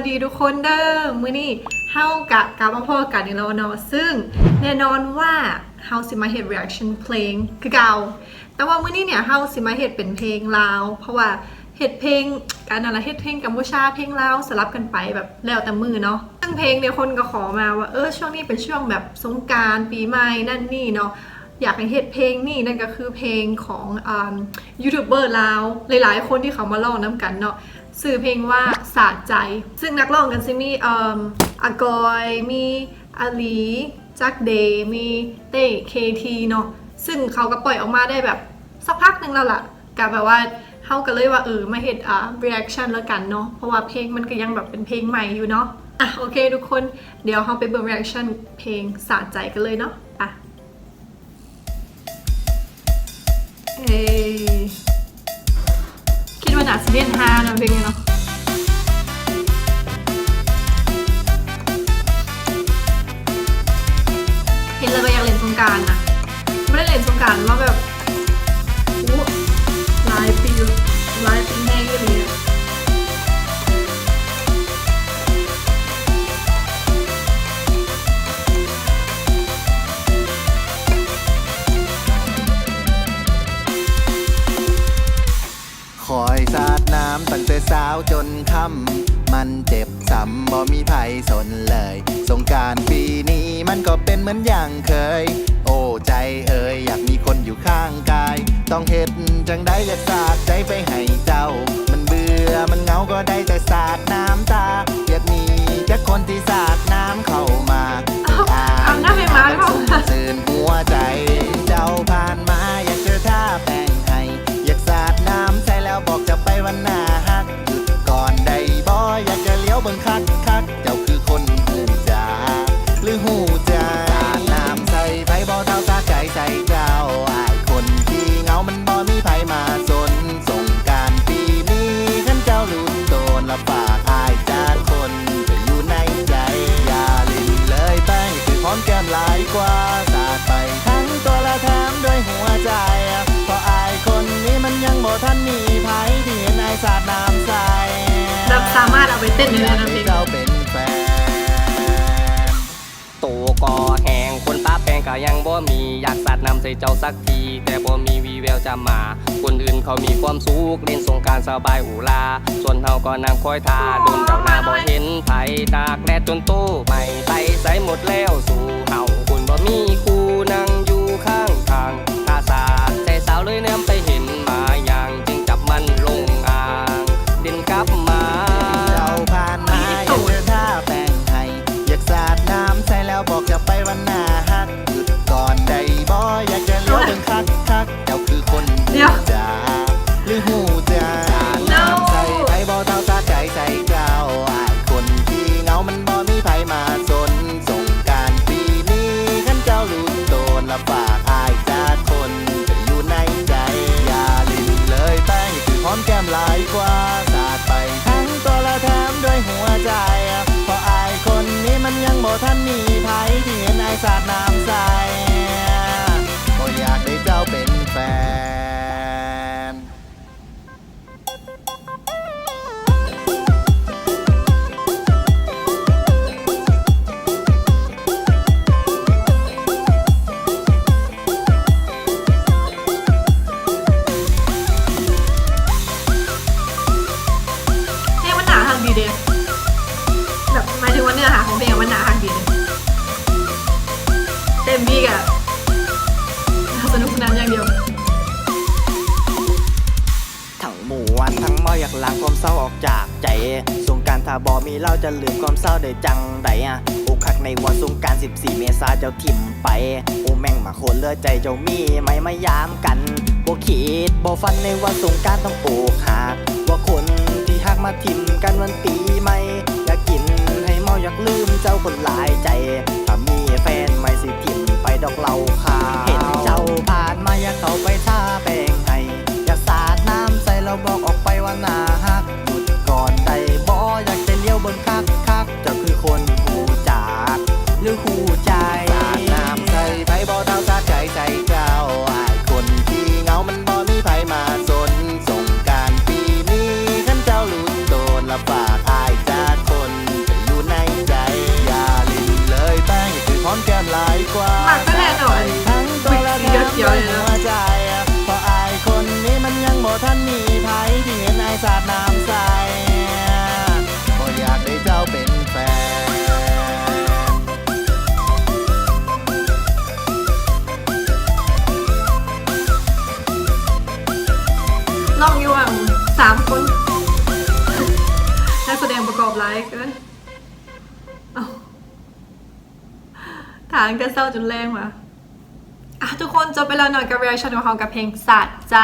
วัสดีทุกคนเด้อมื้อนี้เฮากะกลับมาพอกันอีกแล้วเนาะซึ่งแน่นอนว่าเฮาสิมาเฮ็ด reaction เพลงคือเก่าแต่ว่ามื้อนี้เนี่ยเฮาสิมาเฮ็ดเป็นเพลงลาว เพราะว่าเฮ็ดเพลงการนั่นละเฮ็ดเพลงกัมพูชาเพลงลาวสลับกันไปแบบแล้วแต่มือเนาะซึ่งเพลงเนี่ยคนก็ขอมาว่าเออช่วงนี้เป็นช่วงแบบสงการปีใหม่นั่นนี่เนาะอยากให้เฮ็ดเพลงนี่นั่นก็คือเพลงของอ่ายูทูบเบอร์ลาวหลายๆ คนที่เขามาร้องน้ำกันเนาะ สื่อเพลงว่าสาใจ ซึ่งนักร้องกันซิมีอ่าอากอยมีอาลีจักเดย์มีเต้เคทีเนาะซึ่งเขาก็ปล่อยออกมาได้แบบสักพักหนึ่งแล้วล่ะกับแบบว่าเขาก็เลยว่าเออมาเฮ็ดอ่า reaction แล้วกันเนาะเพราะว่าเพลงมันก็ยังแบบเป็นเพลงใหม่อยู่เนาะอะโอเคทุกคนเดี๋ยวเราไปเบิ่ง reaction เพลงสาดใจกันเลยเนาะไปเอ้ ยคิดว่าน่าจะเล่นฮาเนาะเพลงนี้เนาะเห็นเล้วก็อยากเล่นสงการนะไม่ได้เล่นสงการว่าแบบำตั้งแต่เช้าจนค่ำมันเจ็บซ้ำบ่มีภัยสนเลย สงการปีนี้มันก็เป็นเหมือนอย่างเคย โอ้ใจเอ่ยอยากมีคนอยู่ข้างกาย ต้องเห็ดจังได้อยากสาดใจไปให้เจ้า มันเบื่อมันเหงาก็ได้แต่สาดน้ำตา อยากมีแค่คนที่สาดน้ำเข้ามาเอาเอา เต้นเลยนะพี่เราเป็นแฟนตัวก็แหงคนตาแปลงก็ยังบ่มีอยากสาดน้ำใส่เจ้าสักที แต่บ่มีวีแววจะมา คนอื่นเขามีความสุขเล่นสงการสบายอุลา ส่วนเฮาก็นั่งคอยทาโดนเจ้าหน้าบ่เห็นไผตากแดดจนโตไม่ไปใส่หมดแล้วสู่เฮาคนบ่มีคู่นั่งอยู่ข้างทางถ้าสาดใจสาวเลยแนมไปเห็นมาย เดี๋ยวจาหรือหู เนื้อหาของเพลงมันหนาทางดีเลยเต็มที่อะสนุกสนานอย่างเดียวทั้งหมู่วันทั้งเมาอยากล้างความเศร้าออกจากใจ สงกรารถ้าบอมีเราจะลืมความเศร้าได้จังใดอะอกหักในวันสงกราร 14 เมษาเจ้าทิมไป โอ้แม่งมาโคนเลือใจเจ้ามีไม่มายามกันบ่คิดบ่ฟันในวันสงกรารต้องโอกหักว่าคนที่หักมาทิมกันวันปีใหม่ ยากลืมเจ้าคนหลายใจถ้ามีแฟนไม่สิทิมไปดอกเหล่าขาวเห็นเจ้าผ่านมาอยากเข้าไปท่าแป้งให้อยากสาดน้ำใส่เราบอกออกไปว่านา ลองอยู่อะสามคนนักแสดงประกอบไลฟ์เกินเอาถางกันเศร้าจนแรงว่ะอะทุกคนจบไปแล้วหน่อยกับ reaction ของเขากับเพลงสะใจ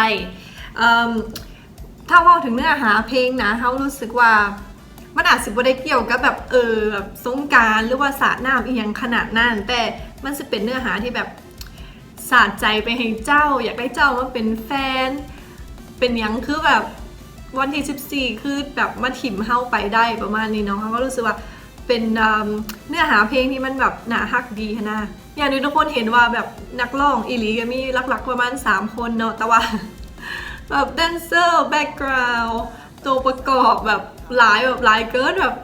เอิ่มถ้าว่าถึงเนื้อหาเพลงนะเขารู้สึกว่ามันอาจสิบ่ได้เกี่ยวกับแบบเออแบบสงการหรือว่าสาดน้ำอีหยังขนาดนั้น แต่มันจะเป็นเนื้อหาที่แบบสาดใจไปให้เจ้า อยากได้เจ้ามาเป็นแฟน เป็นยังคือแบบวันที่14 คือแบบมาถิ่มเฮาไปได้ประมาณนี้เนาะเขาก็รู้สึกว่าเป็นเนื้อหาเพลงที่มันแบบหนาฮักดีนะอย่างที่ทุกคนเห็นว่าแบบนักร้องอีหลีก็มีหลักๆประมาณ 3 คนเนาะแต่ว่าแบบแดนเซอร์แบ็กกราวด์ตัวประกอบแบบหลายแบบหลายเกินแบบ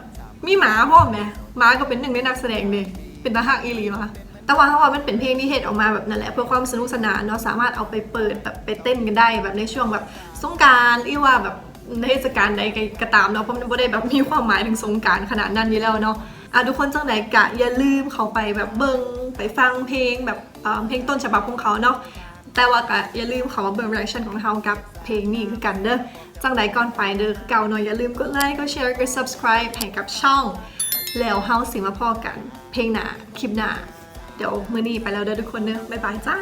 มีหมาพ่อมไหมหมาก็เป็นหนึ่งในนักแสดงเลยเป็นตาฮักอีหลีวะ แต่ว่าเขาว่ามันเป็นเพลงที่เฮ็ดออกมาแบบนั่นแหละเพื่อความสนุกสนานเนาะสามารถเอาไปเปิดแบบไปเต้นกันได้แบบในช่วงแบบสงการหรือว่าแบบในเทศกาลใดก็ตามเนาะเพราะมันไม่ได้แบบมีความหมายถึงสงการขนาดนั้นอยู่แล้วเนาะอะทุกคนจังไหนกะอย่าลืมเขาไปแบบเบิ่งไปฟังเพลงแบบเเพลงต้นฉบับของเขาเนาะแต่ว่าก็อย่าลืมเขามาเบิ่ง reaction ของเรากับเพลงนี้คือกันเด้อจังใดก่อนไปเด้อคือเก่าหน่อยอย่าลืมกดไลค์กดแชร์กด subscribe ให้กับช่อง แล้วเฮาสิมาพอกัน เพลงหนาคลิปหนา เดี๋ยวมือนี้ไปแล้วเด้อทุกคนเนอะบ๊ายบายจ้า